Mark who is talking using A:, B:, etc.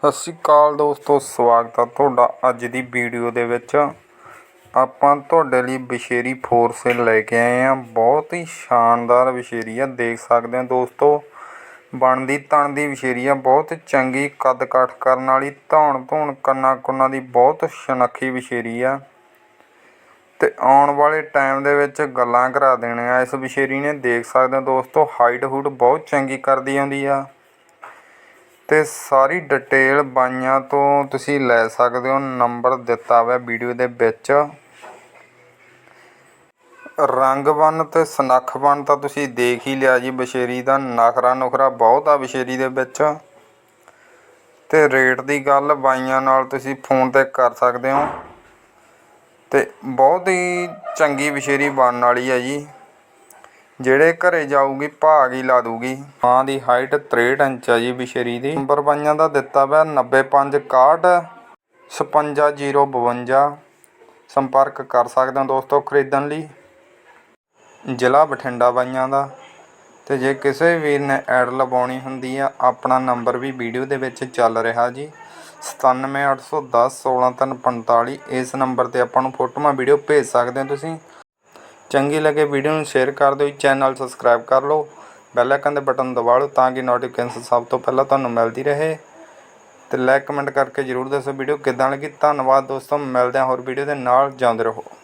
A: ਸਤਿ ਸ਼੍ਰੀ ਅਕਾਲ ਦੋਸਤੋ, ਸਵਾਗਤ ਆ ਤੁਹਾਡਾ ਅੱਜ ਦੀ ਵੀਡੀਓ ਦੇ ਵਿੱਚ। ਆਪਾਂ ਤੁਹਾਡੇ ਲਈ ਵਿਸ਼ੇਰੀ ਫੋਰ ਲੈ ਕੇ ਆਏ ਹਾਂ। ਬਹੁਤ ਹੀ ਸ਼ਾਨਦਾਰ ਵਿਸ਼ੇਰੀ ਆ, ਦੇਖ ਸਕਦੇ ਹੋ ਦੋਸਤੋ। ਬਣਦੀ ਤਣ ਦੀ ਵਿਸ਼ੇਰੀ ਆ, ਬਹੁਤ ਚੰਗੀ ਕੱਦ ਕਾਠ ਕਰਨ ਵਾਲੀ ਧੌਣ ਧੌਣ ਕੰਨਾਂ ਕੁੰਨਾਂ ਦੀ ਬਹੁਤ ਸੁਨੱਖੀ ਵਿਸ਼ੇਰੀ ਆ। ਤੇ ਆਉਣ ਵਾਲੇ ਟਾਈਮ ਦੇ ਵਿੱਚ ਗੱਲਾਂ ਕਰਾ ਦੇਣੇ ਆ ਇਸ ਵਿਸ਼ੇਰੀ ਨੇ। ਦੇਖ ਸਕਦੇ ਹੋ ਦੋਸਤੋ ਹਾਈਟ ਹੂਟ ਬਹੁਤ ਚੰਗੀ ਕਰਦੀ ਆਉਂਦੀ ਆ। ਅਤੇ ਸਾਰੀ ਡਿਟੇਲ ਬਾਈਆਂ ਤੋਂ ਤੁਸੀਂ ਲੈ ਸਕਦੇ ਹੋ, ਨੰਬਰ ਦਿੱਤਾ ਹੋਇਆ ਵੀਡੀਓ ਦੇ ਵਿੱਚ। ਰੰਗ ਬਨ ਤੇ ਸਨੱਖ ਬਨ ਤਾਂ ਤੁਸੀਂ ਦੇਖ ਹੀ ਲਿਆ ਜੀ, ਬਸ਼ੇਰੀ ਦਾ ਨਖਰਾ ਨੁਖਰਾ ਬਹੁਤ ਆ ਬਸ਼ੇਰੀ ਦੇ ਵਿੱਚ। ਤੇ ਰੇਟ ਦੀ ਗੱਲ ਬਾਈਆਂ ਨਾਲ ਤੁਸੀਂ ਫੋਨ ਤੇ ਕਰ ਸਕਦੇ ਹੋ। ਤੇ ਬਹੁਤ ਹੀ ਚੰਗੀ ਬਸ਼ੇਰੀ ਬਣਨ ਵਾਲੀ ਹੈ ਜੀ। ਜਿਹੜੇ ਘਰੇ ਜਾਊਗੀ, ਭਾਗ ਹੀ ਲਾ ਦੂਗੀ ਮਾਂ ਦੀ ਹਾਈਟ 63 ਇੰਚ ਆ ਜੀ ਬਿਸ਼ਰੀ ਦੀ। ਨੰਬਰ ਬਾਈਆਂ ਦਾ ਦਿੱਤਾ ਪਿਆ 9561 55052 ਸੰਪਰਕ ਕਰ ਸਕਦੇ ਹੋ ਦੋਸਤੋ ਖਰੀਦਣ ਲਈ। ਜ਼ਿਲ੍ਹਾ ਬਠਿੰਡਾ ਬਾਈਆਂ ਦਾ। ਤੇ ਜੇ ਕਿਸੇ ਵੀਰ ਨੇ ਐਡ ਲਵਾਉਣੀ ਹੁੰਦੀ ਆ, ਆਪਣਾ ਨੰਬਰ ਵੀ ਵੀਡੀਓ ਦੇ ਵਿੱਚ ਚੱਲ ਰਿਹਾ ਜੀ। 9781016345 ਇਸ ਨੰਬਰ ਤੇ ਆਪਾਂ ਨੂੰ ਫੋਟੋਆਂ, ਵੀਡੀਓ ਭੇਜ ਸਕਦੇ ਹੋ ਤੁਸੀਂ। ਚੰਗੀ ਲੱਗੇ ਵੀਡੀਓ ਨੂੰ ਸ਼ੇਅਰ ਕਰ ਦਿਓ, ਚੈਨਲ ਸਬਸਕ੍ਰਾਈਬ ਕਰ ਲਓ ਬੈਲ ਆਈਕਨ ਦੇ ਬਟਨ ਦਬਾ ਲਓ ਤਾਂ ਕਿ ਨੋਟੀਫਿਕੇਸ਼ਨ ਸਭ ਤੋਂ ਪਹਿਲਾਂ ਤੁਹਾਨੂੰ ਮਿਲਦੀ ਰਹੇ। ਤੇ ਲਾਈਕ ਕਮੈਂਟ ਕਰਕੇ ਜਰੂਰ ਦੱਸੋ ਵੀਡੀਓ ਕਿੱਦਾਂ ਲੱਗੀ। ਧੰਨਵਾਦ ਦੋਸਤੋ, ਮਿਲਦੇ ਹਾਂ ਹੋਰ ਵੀਡੀਓ ਦੇ ਨਾਲ ਜਾਂਦੇ ਰਹੋ।